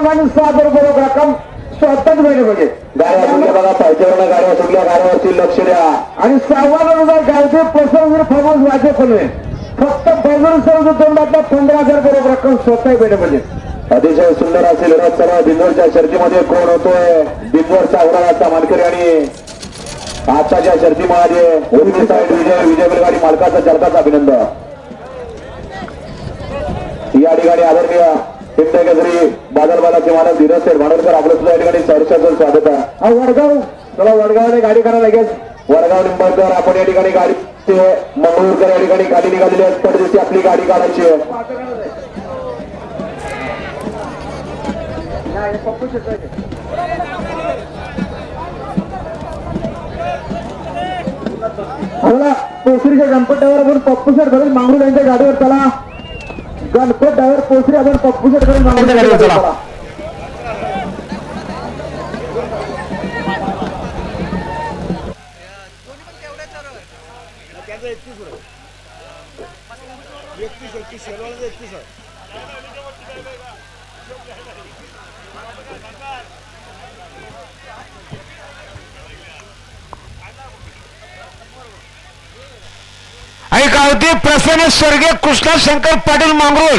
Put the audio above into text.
रक्कम स्वतःच म्हणजे गाड्या सुटल्या बघा पायथ्यावरनं गाड्या सुटल्या गाड्यावरती लक्ष द्या. आणि सव्वा रुपये गावचे पसरवीर फमस वाचे पण आहे. फक्त फैजल सर तोंडातल्या पंधरा हजार रुपये रक्कम स्वतः भेटे म्हणजे. अतिशय सुंदर असेल सर्व बिंदूरच्या शर्तीमध्ये कोण होतोय? बिंदूरचा उडाचा मानकरी आणि आजच्या शर्तीमध्ये उर्मी साईड विजय विजय बैलगाडी मालकाचं चालकाचं अभिनंदन. या ठिकाणी आदरणीय पिंपळे केसरी बादलबालाचे मालक धीरज सेठ भांडवलकर आपलं सुद्धा या ठिकाणी सहर्षाचं स्वागत आहे. हा वडगाव. चला वडगावने गाडी करा लगेच. वडगाव निंबाळकर आपण या ठिकाणी गाडी मंगळूरकर या ठिकाणी गाडी निघालेली आहे. स्पर्धेची आपली गाडी काढायची आहे. मला पोसरीच्या गणपत आपण पप्पू सर घरून मांगरू यांच्या गाडीवर चला. गणपत ड्रायव्हर पोसरी आपण पप्पू सर घरून मांगरू यांच्या गाडीवर चला गावती प्रसन्न स्वर्गीय कृष्णा शंकर पाटील मांगरूळ.